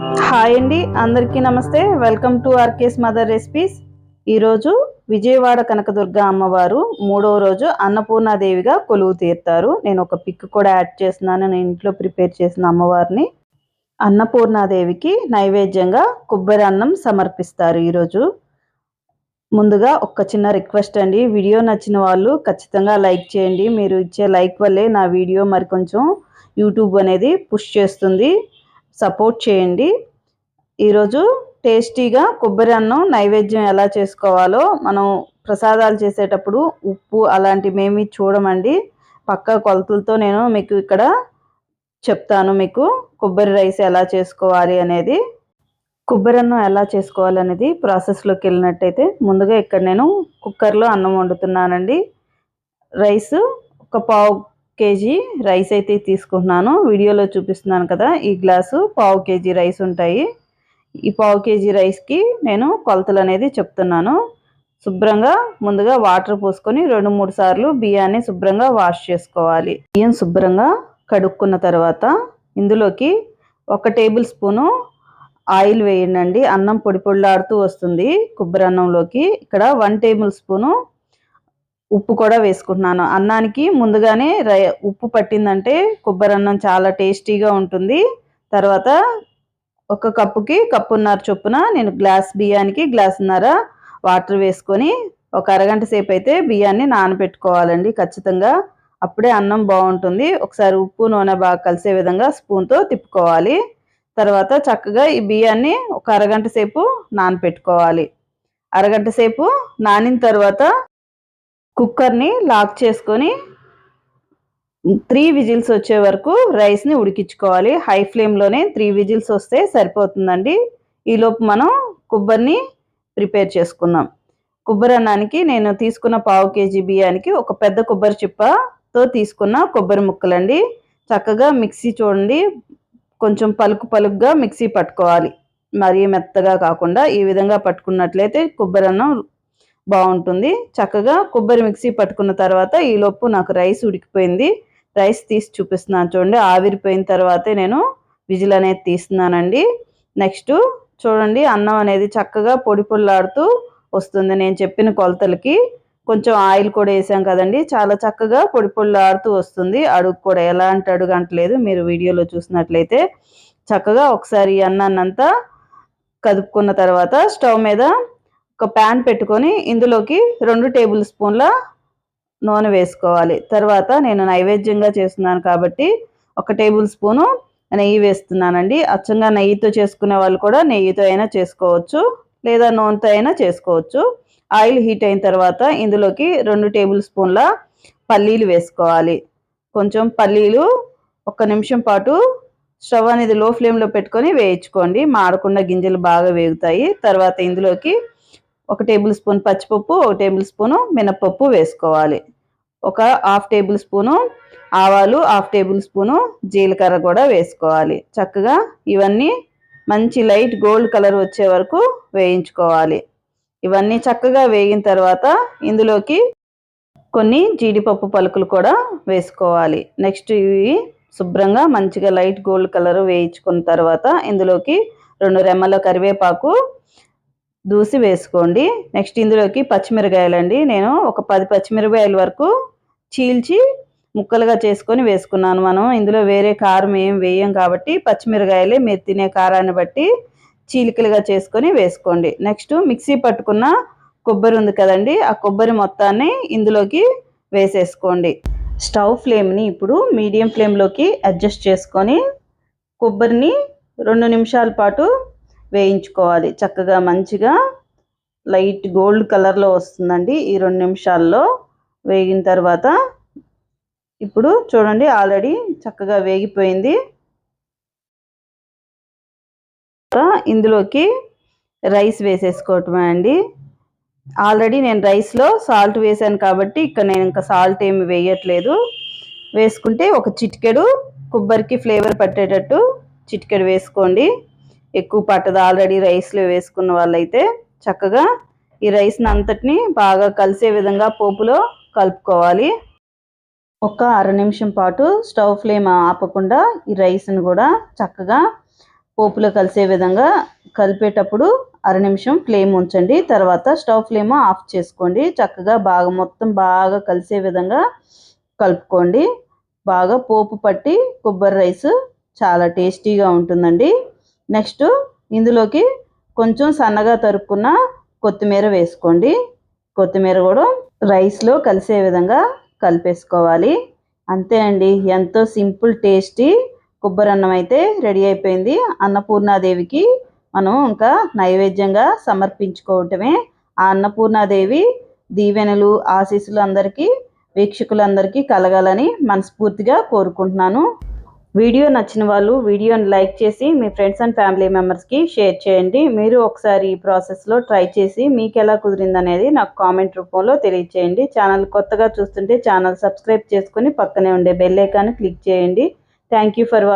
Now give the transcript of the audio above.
Hi అండి అందరికీ నమస్తే. Welcome to RK's mother recipes. ఈరోజు విజయవాడ కనకదుర్గ అమ్మవారు మూడవ రోజు అన్నపూర్ణాదేవిగా కొలువు తీరుతారు. నేను ఒక పిక్ కూడా యాడ్ చేస్తున్నాను. నేను ఇంట్లో ప్రిపేర్ చేసిన అమ్మవారిని. అన్నపూర్ణాదేవికి నైవేద్యంగా కొబ్బరి అన్నం సమర్పిస్తారు ఈరోజు. ముందుగా ఒక చిన్న రిక్వెస్ట్ అండి. వీడియో నచ్చిన వాళ్ళు ఖచ్చితంగా లైక్ చేయండి. మీరు ఇచ్చే లైక్ వల్లే నా వీడియో మరి కొంచెం యూట్యూబ్ అనేది పుష్ చేస్తుంది. సపోర్ట్ చేయండి. ఈరోజు టేస్టీగా కొబ్బరి అన్నం నైవేద్యం ఎలా చేసుకోవాలో మనం ప్రసాదాలు చేసేటప్పుడు ఉప్పు అలాంటివి చూడమండి. పక్క కొలతలతో నేను మీకు ఇక్కడ చెప్తాను మీకు కొబ్బరి రైస్ ఎలా చేసుకోవాలి అనేది. కొబ్బరి అన్నం ఎలా చేసుకోవాలి అనేది ప్రాసెస్లోకి వెళ్ళినట్టయితే ముందుగా ఇక్కడ నేను కుక్కర్లో అన్నం వండుతున్నానండి. రైస్ ఒక పావు కేజీ రైస్ అయితే తీసుకుంటున్నాను. వీడియోలో చూపిస్తున్నాను కదా ఈ గ్లాసు పావు కేజీ రైస్ ఉంటాయి. ఈ పావు కేజీ రైస్కి నేను కొలతలు అనేది చెప్తున్నాను. శుభ్రంగా ముందుగా వాటర్ పోసుకొని రెండు మూడు సార్లు బియ్యాన్ని శుభ్రంగా వాష్ చేసుకోవాలి. బియ్యం శుభ్రంగా కడుక్కున్న తర్వాత ఇందులోకి ఒక టేబుల్ స్పూను ఆయిల్ వేయండి. అన్నం పొడి పొడిలాడుతూ వస్తుంది. కొబ్బరి అన్నంలోకి ఇక్కడ వన్ టేబుల్ స్పూను ఉప్పు కూడా వేసుకుంటున్నాను. అన్నానికి ముందుగానే రై ఉప్పు పట్టిందంటే కొబ్బరి అన్నం చాలా టేస్టీగా ఉంటుంది. తర్వాత ఒక కప్పుకి కప్పున్నర చొప్పున నేను గ్లాస్ బియ్యానికి గ్లాసున్నర వాటర్ వేసుకొని ఒక అరగంట సేపు అయితే బియ్యాన్ని నానబెట్టుకోవాలండి ఖచ్చితంగా. అప్పుడే అన్నం బాగుంటుంది. ఒకసారి ఉప్పు నూనె బాగా కలిసే విధంగా స్పూన్తో తిప్పుకోవాలి. తర్వాత చక్కగా ఈ బియ్యాన్ని ఒక అరగంట సేపు నానపెట్టుకోవాలి అరగంట సేపు నానిన తర్వాత కుక్కర్ని లాక్ చేసుకొని త్రీ విజిల్స్ వచ్చే వరకు రైస్ని ఉడికించుకోవాలి. హై ఫ్లేమ్లోనే త్రీ విజిల్స్ వస్తే సరిపోతుందండి. ఈలోపు మనం కొబ్బరిని ప్రిపేర్ చేసుకుందాం. కొబ్బరి అన్నానికి నేను తీసుకున్న పావు కేజీ బియ్యానికి ఒక పెద్ద కొబ్బరి చిప్పతో తీసుకున్న కొబ్బరి ముక్కలండి. చక్కగా మిక్సీ చూడండి. కొంచెం పలుకు పలుకుగా మిక్సీ పట్టుకోవాలి. మరీ మెత్తగా కాకుండా ఈ విధంగా పట్టుకున్నట్లయితే కొబ్బరి అన్నం బాగుంటుంది. చక్కగా కొబ్బరి మిక్సీ పట్టుకున్న తర్వాత ఈలోపు నాకు రైస్ ఉడికిపోయింది. రైస్ తీసి చూపిస్తున్నాను చూడండి. ఆవిరిపోయిన తర్వాతే నేను విజిల్ అనేది తీస్తున్నానండి. నెక్స్ట్ చూడండి అన్నం అనేది చక్కగా పొడి పొల్లాడుతూ వస్తుంది. నేను చెప్పిన కొలతలకి కొంచెం ఆయిల్ కూడా వేసాం కదండి. చాలా చక్కగా పొడి పొల్లాడుతూ వస్తుంది. అడుగు కూడా ఎలాంటి అడుగు అంటలేదు. మీరు వీడియోలో చూసినట్లయితే చక్కగా ఒకసారి అన్నాన్నంతా కదుపుకున్న తర్వాత స్టవ్ మీద ఒక ప్యాన్ పెట్టుకొని ఇందులోకి రెండు టేబుల్ స్పూన్ల నూనె వేసుకోవాలి. తర్వాత నేను నైవేద్యంగా చేస్తున్నాను కాబట్టి ఒక టేబుల్ స్పూను నెయ్యి వేస్తున్నానండి. అచ్చంగా నెయ్యితో చేసుకునే వాళ్ళు కూడా నెయ్యితో అయినా చేసుకోవచ్చు లేదా నూనెతో అయినా చేసుకోవచ్చు. ఆయిల్ హీట్ అయిన తర్వాత ఇందులోకి రెండు టేబుల్ స్పూన్ల పల్లీలు వేసుకోవాలి. కొంచెం పల్లీలు ఒక నిమిషం పాటు స్టవ్ అనేది లో ఫ్లేమ్లో పెట్టుకొని వేయించుకోండి. మాడకుండా గింజలు బాగా వేగుతాయి. తర్వాత ఇందులోకి ఒక టేబుల్ స్పూన్ పచ్చిపప్పు ఒక టేబుల్ స్పూను మినప్పప్పు వేసుకోవాలి. ఒక హాఫ్ టేబుల్ స్పూను ఆవాలు హాఫ్ టేబుల్ స్పూను జీలకర్ర కూడా వేసుకోవాలి. చక్కగా ఇవన్నీ మంచి లైట్ గోల్డ్ కలర్ వచ్చే వరకు వేయించుకోవాలి. ఇవన్నీ చక్కగా వేగిన తర్వాత ఇందులోకి కొన్ని జీడిపప్పు పలుకులు కూడా వేసుకోవాలి. నెక్స్ట్ ఇవి శుభ్రంగా మంచిగా లైట్ గోల్డ్ కలర్ వేయించుకున్న తర్వాత ఇందులోకి రెండు రెమ్మల కరివేపాకు దూసి వేసుకోండి. నెక్స్ట్ ఇందులోకి పచ్చిమిరకాయలండి. నేను ఒక పది పచ్చిమిరపకాయల వరకు చీల్చి ముక్కలుగా చేసుకొని వేసుకున్నాను మనం. ఇందులో వేరే కారం ఏం వేయం కాబట్టి పచ్చిమిరకాయలే మీరు తినే కారాన్ని బట్టి చీలికలుగా చేసుకొని వేసుకోండి. నెక్స్ట్ మిక్సీ పట్టుకున్న కొబ్బరి ఉంది కదండి. ఆ కొబ్బరి మొత్తాన్ని ఇందులోకి వేసేసుకోండి. స్టవ్ ఫ్లేమ్ని ఇప్పుడు మీడియం ఫ్లేమ్లోకి అడ్జస్ట్ చేసుకొని కొబ్బరిని రెండు నిమిషాల పాటు వేయించుకోవాలి. చక్కగా మంచిగా లైట్ గోల్డ్ కలర్లో వస్తుందండి ఈ రెండు నిమిషాల్లో. వేగిన తర్వాత ఇప్పుడు చూడండి ఆల్రెడీ చక్కగా వేగిపోయింది. ఇందులోకి రైస్ వేసేసుకోవటమే అండి. ఆల్రెడీ నేను రైస్లో సాల్ట్ వేసాను కాబట్టి ఇక్కడ నేను ఇంకా సాల్ట్ ఏమి వేయట్లేదు. వేసుకుంటే ఒక చిటికెడు కొబ్బరికి ఫ్లేవర్ పట్టేటట్టు చిటికెడు వేసుకోండి. ఎక్కువ పట్టదు. ఆల్రెడీ రైస్లో వేసుకున్న వాళ్ళైతే చక్కగా ఈ రైస్ని అంతటిని బాగా కలిసే విధంగా పోపులో కలుపుకోవాలి. ఒక అర నిమిషం పాటు స్టవ్ ఫ్లేమ్ ఆపకుండా ఈ రైస్ని కూడా చక్కగా పోపులో కలిసే విధంగా కలిపేటప్పుడు అర నిమిషం ఫ్లేమ్ ఉంచండి. తర్వాత స్టవ్ ఫ్లేమ్ ఆఫ్ చేసుకోండి. చక్కగా బాగా మొత్తం బాగా కలిసే విధంగా కలుపుకోండి. బాగా పోపు పట్టి కొబ్బరి రైస్ చాలా టేస్టీగా ఉంటుందండి. నెక్స్ట్ ఇందులోకి కొంచెం సన్నగా తరుక్కున్న కొత్తిమీర వేసుకోండి. కొత్తిమీర కూడా రైస్లో కలిసే విధంగా కలిపేసుకోవాలి. అంతే అండి. ఎంతో సింపుల్ టేస్టీ కొబ్బరి అన్నం అయితే రెడీ అయిపోయింది. అన్నపూర్ణాదేవికి మనం ఇంకా నైవేద్యంగా సమర్పించుకోవటమే. ఆ అన్నపూర్ణాదేవి దీవెనలు ఆశీస్సులు అందరికీ వీక్షకులందరికీ కలగాలని మనస్ఫూర్తిగా కోరుకుంటున్నాను. వీడియో నచ్చిన వాళ్ళు వీడియోని లైక్ చేసి మీ ఫ్రెండ్స్ అండ్ ఫ్యామిలీ మెంబర్స్కి షేర్ చేయండి. మీరు ఒకసారి ఈ ప్రాసెస్లో ట్రై చేసి మీకు ఎలా కుదిరింది అనేది నాకు కామెంట్ రూపంలో తెలియచేయండి. ఛానల్ కొత్తగా చూస్తుంటే ఛానల్ సబ్స్క్రైబ్ చేసుకుని పక్కనే ఉండే బెల్ ఐకాన్ క్లిక్ చేయండి. Thank you for